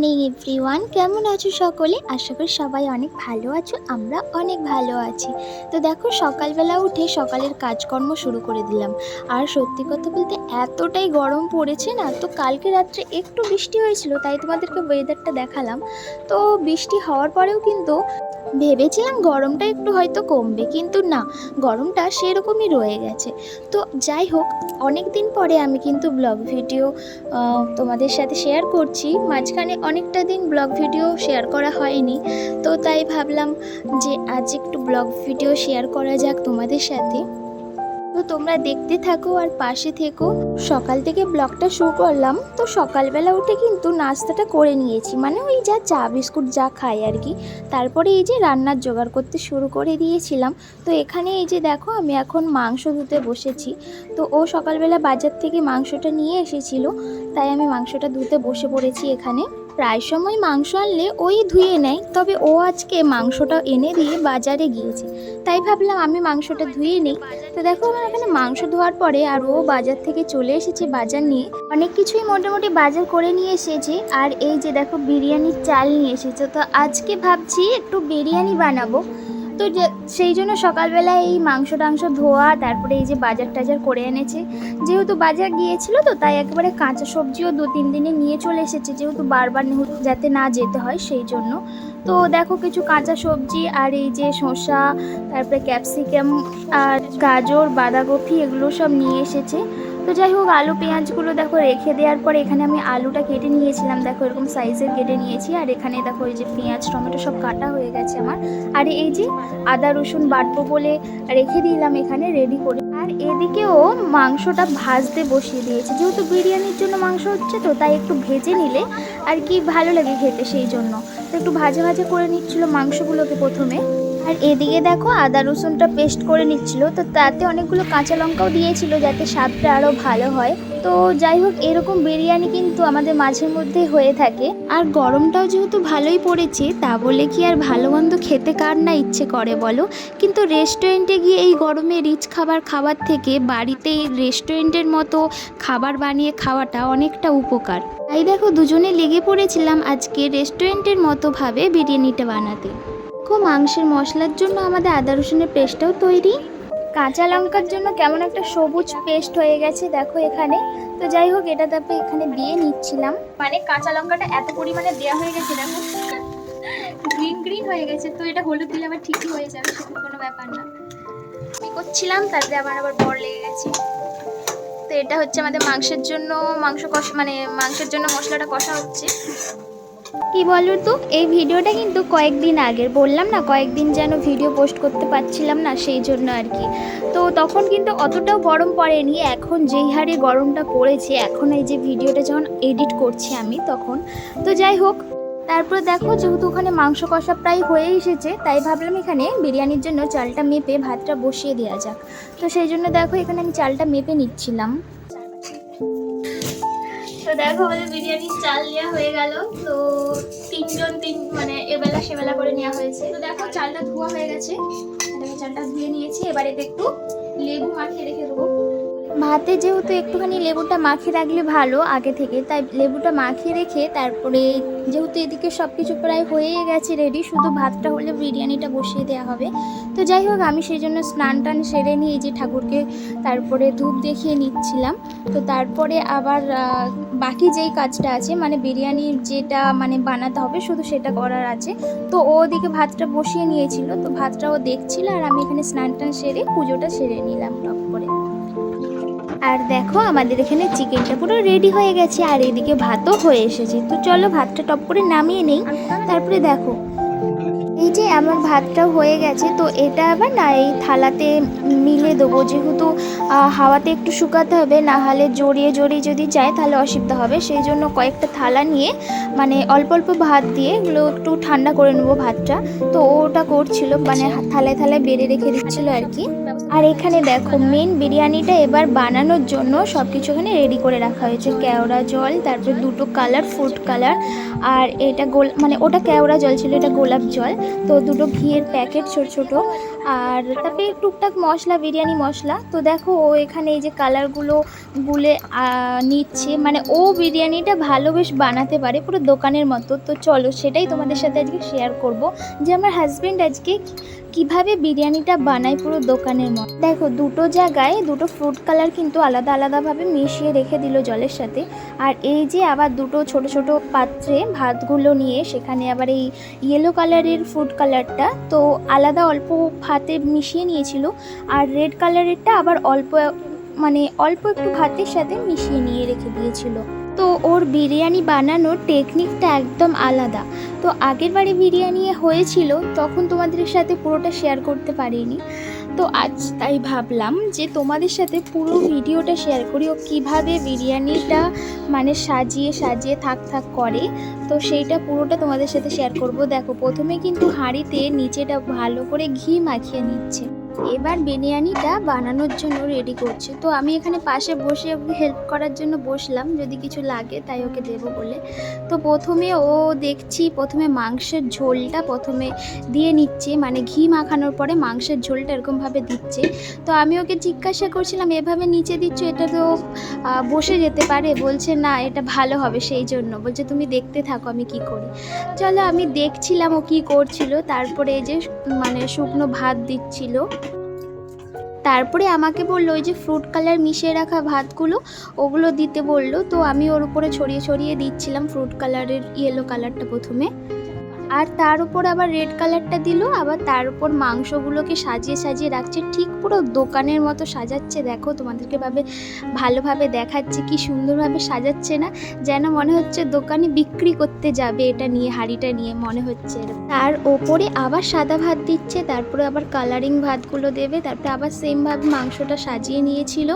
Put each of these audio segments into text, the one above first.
Morning everyone কেমন আছো সকলে? আশা করি সবাই অনেক ভালো আছো, আমরা অনেক ভালো আছি। তো দেখো, সকালবেলা উঠে সকালের কাজকর্ম শুরু করে দিলাম। আর সত্যি কথা বলতে এতটাই গরম পড়েছে না, তো কালকে রাত্রে একটু বৃষ্টি হয়েছিল, তাই তোমাদেরকে ওয়েদারটা দেখালাম। তো বৃষ্টি হওয়ার পরেও কিন্তু ভেবেছিলাম গরমটা একটু হয়তো কমবে, কিন্তু না, গরমটা সেরকমই রয়ে গেছে। তো যাই হোক অনেক দিন পরে আমি কিন্তু ব্লগ ভিডিও তোমাদের সাথে শেয়ার করছি। মাঝখানে অনেকটা দিন ব্লগ ভিডিও শেয়ার করা হয়নি, তো তাই ভাবলাম যে আজ একটু ব্লগ ভিডিও শেয়ার করা যাক তোমাদের সাথে। তো তোমরা দেখতে থাকো আর পাশে থেকো। সকাল থেকে ব্লগটা শুরু করলাম, তো সকালবেলা উঠে কিন্তু নাস্তাটা করে নিয়েছি মানে ওই যা চা, বিস্কুট যা খাই আর কি। তারপরে এই যে রান্নার জোগাড় করতে শুরু করে দিয়েছিলাম। তো এখানে এই যে দেখো, আমি এখন মাংস ধুতে বসেছি। তো ও সকালবেলা বাজার থেকে মাংসটা নিয়ে এসেছিল, তাই আমি মাংসটা ধুতে বসে পড়েছি এখানে। প্রায় সময় মাংস আনলে ওই ধুয়ে নেয়, তবে ও আজকে মাংসটা এনে দিয়ে বাজারে গিয়েছে। তাই ভাবলাম আমি মাংসটা ধুয়ে নিই। তো দেখো, আমার এখানে মাংস ধোয়ার পরে আর ও বাজার থেকে চলে এসেছে বাজার নিয়ে। অনেক কিছুই মোটামুটি বাজার করে নিয়ে এসেছে। আর এই যে দেখো, বিরিয়ানির চাল নিয়ে এসেছে। তো আজকে ভাবছি একটু বিরিয়ানি বানাবো। তো সেই জন্য সকালবেলা এই মাংস টাংস ধোয়া, তারপরে এই যে বাজার টাজার করে এনেছে। যেহেতু বাজার গিয়েছিল তো, তাই একেবারে কাঁচা সবজিও দু তিন দিনে নিয়ে চলে এসেছে। যেহেতু বারবার যাতে না যেতে হয় সেই জন্য। তো দেখো কিছু কাঁচা সবজি আর এই যে শসা, তারপরে ক্যাপসিকাম আর গাজর, বাঁধাকপি, এগুলো সব নিয়ে এসেছে। তো যাই হোক, আলু, পেঁয়াজগুলো দেখো রেখে দেওয়ার পরে এখানে আমি আলুটা কেটে নিয়েছিলাম। দেখো এরকম সাইজের কেটে নিয়েছি। আর এখানে দেখো এই যে পেঁয়াজ, টমেটো সব কাটা হয়ে গেছে আমার। আর এই যে আদা, রসুন বাটবো বলে রেখে দিলাম এখানে রেডি করে। আর এদিকেও মাংসটা ভাজতে বসিয়ে দিয়েছে। যেহেতু বিরিয়ানির জন্য মাংস হচ্ছে তো, তাই একটু ভেজে নিলে আর কি ভালো লাগে খেতে সেই জন্য। তো একটু ভাজা ভাজা করে নিচ্ছিল মাংসগুলোকে প্রথমে। আর এদিকে দেখো আদা রসুনটা পেস্ট করে নিচ্ছিল, তো তাতে অনেকগুলো কাঁচা লঙ্কাও দিয়েছিল যাতে স্বাদটা আরও ভালো হয়। তো যাই হোক, এরকম বিরিয়ানি কিন্তু আমাদের মাঝে মধ্যে হয়ে থাকে। আর গরমটাও যেহেতু ভালোই পড়েছে, তা বলে কি আর ভালো মন্দ খেতে কার না ইচ্ছে করে বলো? কিন্তু রেস্টুরেন্টে গিয়ে এই গরমে রিচ খাবার খাবার থেকে বাড়িতে রেস্টুরেন্টের মতো খাবার বানিয়ে খাওয়াটা অনেকটা উপকার। তাই দেখো দুজনে লেগে পড়েছিলাম আজকে রেস্টুরেন্টের মতোভাবে বিরিয়ানিটা বানাতে। দেখো, মাংসের মশলার জন্য আমাদের আদা রসুনের পেস্টটাও তৈরি। কাঁচা লঙ্কার জন্য কেমন একটা সবুজ পেস্ট হয়ে গেছে দেখো এখানে। তো যাই হোক, এটা তারপরে এখানে দিয়ে নিচ্ছিলাম। মানে কাঁচা লঙ্কাটা এত পরিমাণে দেওয়া হয়ে গেছে দেখো। গ্রিন গ্রিন হয়ে গেছে। তো এটা হলুদ দিলে আবার ঠিকই হয়ে যাবে, সেটা কোনো ব্যাপার না। করছিলাম, তারপরে আমার আবার বর লেগে গেছে। তো এটা হচ্ছে আমাদের মাংসের জন্য, মাংস কষা মানে মাংসের জন্য মশলাটা কষা হচ্ছে। কি বলো তো? এই ভিডিওটা কিন্তু কয়েকদিন আগের। বললাম না, কয়েকদিন যেন ভিডিও পোস্ট করতে পারছিলাম না, সেই জন্য আর কি। তো তখন কিন্তু অতটাও গরম পড়েনি, এখন যেই হারে গরমটা পড়েছে, এখন এই যে ভিডিওটা যখন এডিট করছি আমি তখন। তো যাই হোক, তারপর দেখো যেহেতু ওখানে মাংস কষা প্রায় হয়ে এসেছে, তাই ভাবলাম এখানে বিরিয়ানির জন্য চালটা মেপে ভাতটা বসিয়ে দেওয়া যাক। তো সেই জন্য দেখো এখানে আমি চালটা মেপে নিচ্ছিলাম। তো দেখো আমাদের বিরিয়ানির চাল নেওয়া হয়ে গেল। তো তিনজন তিন মানে এবেলা সেবেলা করে নেওয়া হয়েছে। তো দেখো চালটা ধোয়া হয়ে গেছে। চালটা ধুয়ে নিয়েছি। এবার এতে একটু লেবু মাখিয়ে রেখে দেবো। ভাতে যেহেতু একটুখানি লেবুটা মাখিয়ে রাখলে ভালো আগে থেকে, তাই লেবুটা মাখিয়ে রেখে তারপরে যেহেতু এদিকে সব কিছু প্রায় হয়েই গেছে রেডি শুধু ভাতটা হলে বিরিয়ানিটা বসিয়ে দেওয়া হবে। তো যাই হোক, আমি সেই জন্য স্নান টান সেরে নিয়ে যে ঠাকুরকে তারপরে ধূপ দেখিয়ে নিচ্ছিলাম। তো তারপরে আবার বাকি যেই কাজটা আছে মানে বিরিয়ানির যেটা মানে বানাতে হবে শুধু সেটা করার আছে। তো ও ওদিকে ভাতটা বসিয়ে নিয়েছিল তো ভাতটা ও দেখছিল আর আমি এখানে স্নান টান সেরে পুজোটা সেরে নিলাম টপ করে। আর দেখো আমাদের এখানে চিকেনটা পুরো রেডি হয়ে গেছে আর এদিকে ভাতও হয়ে এসেছে। তো চলো ভাতটা টপ করে নামিয়ে নেই। তারপরে দেখো এই যে আমার ভাতটাও হয়ে গেছে, তো এটা আবার না এই থালাতে মিলে দেবো। যেহেতু হাওয়াতে একটু শুকাতে হবে, না হলে জড়িয়ে জড়িয়ে যদি যায় তাহলে অসুবিধা হবে। সেই জন্য কয়েকটা থালা নিয়ে মানে অল্প অল্প ভাত দিয়ে এগুলো একটু ঠান্ডা করে নেব ভাতটা। তো ওটা করছিল মানে থালায় থালায় বেড়ে রেখে দিচ্ছিল আর কি। আর এখানে দেখো মেন বিরিয়ানিটা এবার বানানোর জন্য সব কিছু এখানে রেডি করে রাখা হয়েছে। কেওড়া জল, তারপর দুটো কালার ফুড কালার আর এটা গোল মানে ওটা কেওড়া জল ছিল, এটা গোলাপ জল। তো দুটো ঘিয়ের প্যাকেট ছোট ছোট। আর তারপরে টুকটাক মশলা, বিরিয়ানি মশলা। তো দেখো ও এখানে এই যে কালারগুলো গুলে নিচ্ছে। মানে ও বিরিয়ানিটা ভালো বেশ বানাতে পারে পুরো দোকানের মতো। তো চলো সেটাই তোমাদের সাথে আজকে শেয়ার করব। যে আমার হাজব্যান্ড আজকে কীভাবে বিরিয়ানিটা বানাই পুরো দোকানের মতো। দেখো, দুটো জায়গায় দুটো ফ্রুট কালার কিন্তু আলাদা আলাদাভাবে মিশিয়ে রেখে দিল জলের সাথে। আর এই যে আবার দুটো ছোট ছোট পাত্রে ভাতগুলো নিয়ে সেখানে আবার এই ইয়েলো কালারের ফুড কালারটা তো আলাদা অল্প ভাতে মিশিয়ে নিয়েছিল। আর রেড কালারেরটা আবার অল্প মানে অল্প একটু ভাতের সাথে মিশিয়ে নিয়ে রেখে দিয়েছিল। তো ওর বিরিয়ানি বানানোর টেকনিকটা একদম আলাদা। তো আগের বারে বিরিয়ানি হয়েছিল, তখন তোমাদের সাথে পুরোটা শেয়ার করতে পারিনি। তো আজ তাই ভাবলাম যে তোমাদের সাথে পুরো ভিডিওটা শেয়ার করি, ও কীভাবে বিরিয়ানিটা মানে সাজিয়ে সাজিয়ে থাক থাক করে। তো সেইটা পুরোটা তোমাদের সাথে শেয়ার করব। দেখো, প্রথমে কিন্তু হাঁড়িতে নিচেটা ভালো করে ঘি মাখিয়ে নিচ্ছে। এবার বিরিয়ানিটা বানানোর জন্য রেডি করছে। তো আমি এখানে পাশে বসে ওকে হেল্প করার জন্য বসলাম, যদি কিছু লাগে তাই ওকে দেবো বলে। তো প্রথমে ও দেখছি প্রথমে মাংসের ঝোলটা প্রথমে দিয়ে নিচ্ছে মানে ঘি মাখানোর পরে মাংসের ঝোলটা এরকমভাবে দিচ্ছে। তো আমি ওকে জিজ্ঞাসা করছিলাম, এভাবে নিচে দিচ্ছ এটা তো বসে যেতে পারে। বলছে, না, এটা ভালো হবে সেই জন্য। বলছে, তুমি দেখতে থাকো আমি কি করি। চলো আমি দেখছিলাম ও কি করছিল, তারপরে এই যে মানে শুকনো ভাত দিচ্ছিল। তারপরে আমাকে বলল, ওই যে ফ্রুট কালার মিশিয়ে রাখা ভাতগুলো, ওগুলো দিতে বলল। তো আমি ওর উপরে ছড়িয়ে ছড়িয়ে দিচ্ছিলাম ফ্রুট কালারের ইয়েলো কালারটা প্রথমে। আর তার উপর আবার রেড কালারটা দিল, আবার তার উপর মাংসগুলোকে সাজিয়ে সাজিয়ে রাখছে। ঠিক পুরো দোকানের মতো সাজাচ্ছে। দেখো, তোমাদেরকে ভাবে ভালোভাবে দেখাচ্ছে, কি সুন্দরভাবে সাজাচ্ছে না? যেন মনে হচ্ছে দোকানে বিক্রি করতে যাবে এটা নিয়ে, হাঁড়িটা নিয়ে, মনে হচ্ছে তার ওপরে আবার সাদা ভাত দিচ্ছে, তারপরে আবার কালারিং ভাতগুলো দেবে, তারপরে আবার সেমভাবে মাংসটা সাজিয়ে নিয়েছিল।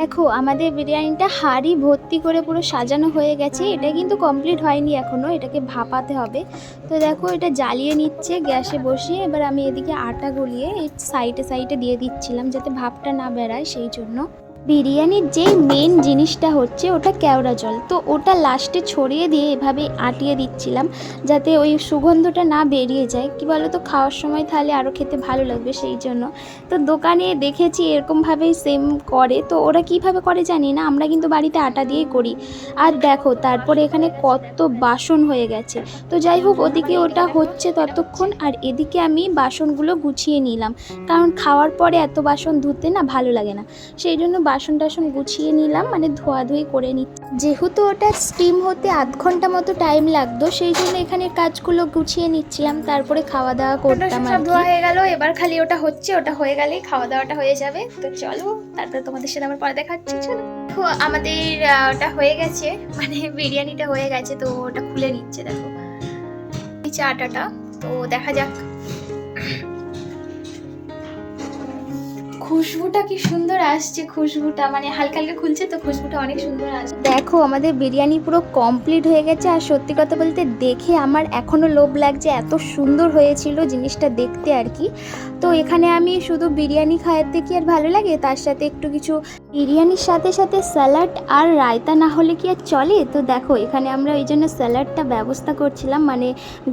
দেখো, আমাদের বিরিয়ানিটা হাঁড়ি ভর্তি করে পুরো সাজানো হয়ে গেছে। এটা কিন্তু কমপ্লিট হয়নি এখনও এটাকে ভাপাতে হবে। তো দেখো, এটা জ্বালিয়ে নিচ্ছে গ্যাসে বসিয়ে। এবার আমি এদিকে আটা গলিয়ে সাইডে সাইডে দিয়ে দিচ্ছিলাম যাতে ভাপটা না বেড়ায় সেই জন্য। বিরিয়ানির যেই মেন জিনিসটা হচ্ছে ওটা কেওড়া জল। তো ওটা লাস্টে ছড়িয়ে দিয়ে এভাবে আটিয়ে দিচ্ছিলাম যাতে ওই সুগন্ধটা না বেরিয়ে যায়। কি বলো তো খাওয়ার সময় তাহলে আরও খেতে ভালো লাগবে সেই জন্য। তো দোকানে দেখেছি এরকমভাবেই সেম করে। তো ওরা কীভাবে করে জানি না, আমরা কিন্তু বাড়িতে আটা দিয়েই করি। আর দেখো, তারপরে এখানে কত বাসন হয়ে গেছে। তো যাই হোক, ওদিকে ওটা হচ্ছে ততক্ষণ আর এদিকে আমি বাসনগুলো গুছিয়ে নিলাম। কারণ খাওয়ার পরে এত বাসন ধুতে না ভালো লাগে না। সেই জন্য বাসন টাসন গুছিয়ে নিলাম মানে ধোয়াধুয়ি করে নি। যেহেতু ওটা স্টিম হতে আধ ঘণ্টা মতো টাইম লাগতো সেই জন্য এখানে কাজগুলো গুছিয়ে নিচ্ছিলাম তারপরে খাওয়া দাওয়া করতাম আর ধোয়া হয়ে গেল এবার খালি ওটা হচ্ছে ওটা হয়ে গেলেই খাওয়া দাওয়াটা হয়ে যাবে। তো চলো তারপরে তোমাদের সাথে আমার পরে দেখাচ্ছি চলো। দেখো আমাদের ওটা হয়ে গেছে মানে বিরিয়ানিটা হয়ে গেছে তো ওটা খুলে নিচ্ছে দেখো। চাটাটা তো দেখা যাক। খুশবুটা কি সুন্দর আসছে, খুশবুটা। মানে হালকা হালকা খুলছে তো খুশবুটা অনেক সুন্দর আসছে। দেখো, আমাদের বিরিয়ানি পুরো কমপ্লিট হয়ে গেছে আর সত্যি কথা বলতে দেখে আমার এখনও লোভ লাগছে, এত সুন্দর হয়েছিল জিনিসটা দেখতে আর কি। তো এখানে আমি শুধু বিরিয়ানি খাওয়াতে কি আর ভালো লাগে? তার সাথে একটু কিছু বিরিয়ানির সাথে সাথে স্যালাড আর রায়তা না হলে কি আর চলে? তো দেখো, এখানে আমরা ওই জন্য স্যালাডটা ব্যবস্থা করছিলাম। মানে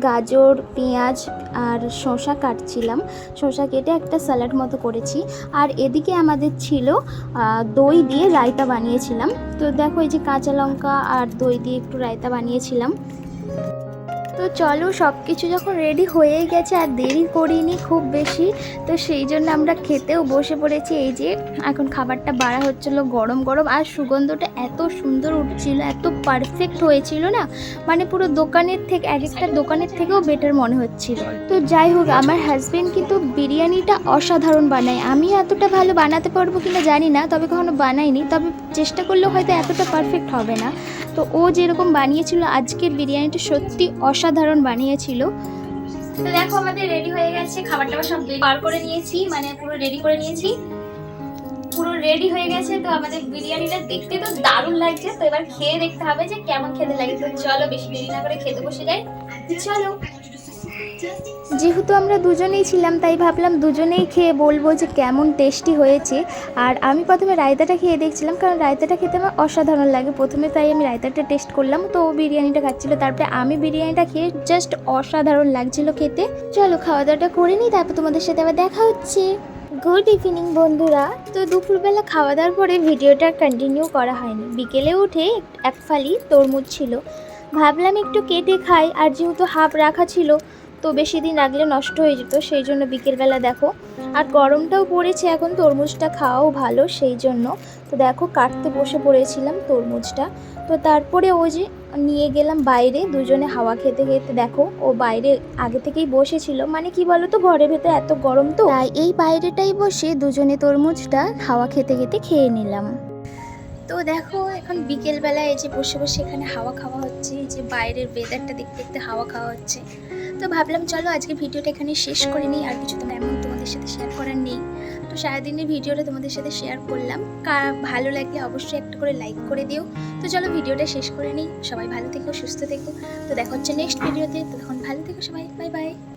গাজর, পেঁয়াজ আর শসা কাটছিলাম। শসা কেটে একটা স্যালাড মতো করেছি। আর এদিকে আমাদের ছিল দই দিয়ে রায়তা বানিয়েছিলাম। তো দেখো এই যে কাঁচা লঙ্কা আর দই দিয়ে একটু রায়তা বানিয়েছিলাম। তো চলো সব কিছু যখন রেডি হয়েই গেছে আর দেরি করিনি খুব বেশি, তো সেই জন্য আমরা খেতেও বসে পড়েছি। এই যে এখন খাবারটা বাড়া হচ্ছিল গরম গরম আর সুগন্ধটা এত সুন্দর উঠছিল, এত পারফেক্ট হয়েছিল না? মানে পুরো দোকানের থেকে, এক একটা দোকানের থেকেও বেটার মনে হচ্ছিল। তো যাই হোক, আমার হাজবেন্ড কিন্তু বিরিয়ানিটা অসাধারণ বানায়। আমি এতটা ভালো বানাতে পারব কিনা জানি না, তবে কখনো বানাইনি তবে চেষ্টা করলেও হয়তো এতটা পারফেক্ট হবে না। তো ও যেরকম বানিয়েছিল, আজকের বিরিয়ানিটা সত্যি অসাধারণ বানিয়েছিল। তো দেখো আমাদের রেডি হয়ে গেছে খাবার টাবার সব বার করে নিয়েছি মানে পুরো রেডি করে নিয়েছি। পুরো রেডি হয়ে গেছে, তো আমাদের বিরিয়ানিটা দেখতে তো দারুণ লাগছে। তো এবার খেয়ে দেখতে হবে যে কেমন খেতে লাগে। চলো বেশি দেরি না করে খেতে বসে যাই। চলো। যেহেতু আমরা দুজনেই ছিলাম, তাই ভাবলাম দুজনেই খেয়ে বলব যে কেমন টেস্টি হয়েছে। আর আমি প্রথমে রায়তাটা খেয়ে দেখছিলাম, কারণ রায়তাটা খেতে আমার অসাধারণ লাগে। প্রথমে তাই আমি রায়তাটা টেস্ট করলাম, তো ও বিরিয়ানিটা খাচ্ছিল। তারপরে আমি বিরিয়ানিটা খেয়ে জাস্ট অসাধারণ লাগছিল খেতে। চলো খাওয়া দাওয়াটা করে নিই, তারপর তোমাদের সাথে আবার দেখা হচ্ছে। গুড ইভিনিং বন্ধুরা। তো দুপুরবেলা খাওয়া দাওয়ার পরে ভিডিওটা কন্টিনিউ করা হয়নি। বিকেলে উঠে এক ফালি তরমুজ ছিল। ভাবলাম একটু কেটে খাই, আর যেহেতু হাফ রাখা ছিল তো বেশি দিন রাখলে নষ্ট হয়ে যেত, সেই জন্য বিকেলবেলা দেখো। আর গরমটাও পড়েছে এখন, তরমুজটা খাওয়াও ভালো সেই জন্য। তো দেখো কাটতে বসে পড়েছিলাম তরমুজটা। তো তারপরে ও যে নিয়ে গেলাম বাইরে, দুজনে হাওয়া খেতে খেতে দেখো, ও বাইরে আগে থেকেই বসেছিল। মানে কি বলো তো ঘরের ভেতরে এত গরম তো। তাই এই বাইরেটাই বসে দুজনে তরমুজটা হাওয়া খেতে খেতে খেয়ে নিলাম। তো দেখো, এখন বিকেলবেলা এই যে বসে বসে এখানে হাওয়া খাওয়া হচ্ছে, এই যে বাইরের ওয়েদারটা দেখতে দেখতে হাওয়া খাওয়া হচ্ছে। তো ভাবলাম চলো আজকে ভিডিওটা এখানে শেষ করে নিই, আর কিছু তো এমন তোমাদের সাথে শেয়ার করার নেই। তো সারাদিনের ভিডিওটা তোমাদের সাথে শেয়ার করলাম। কা- ভালো লাগলে অবশ্যই একটা করে লাইক করে দিও। তো চলো ভিডিওটা শেষ করে নিই। সবাই ভালো থেকো, সুস্থ থেকো। তো দেখা হচ্ছে নেক্সট ভিডিওতে তো। তখন ভালো থেকো সবাই। Bye bye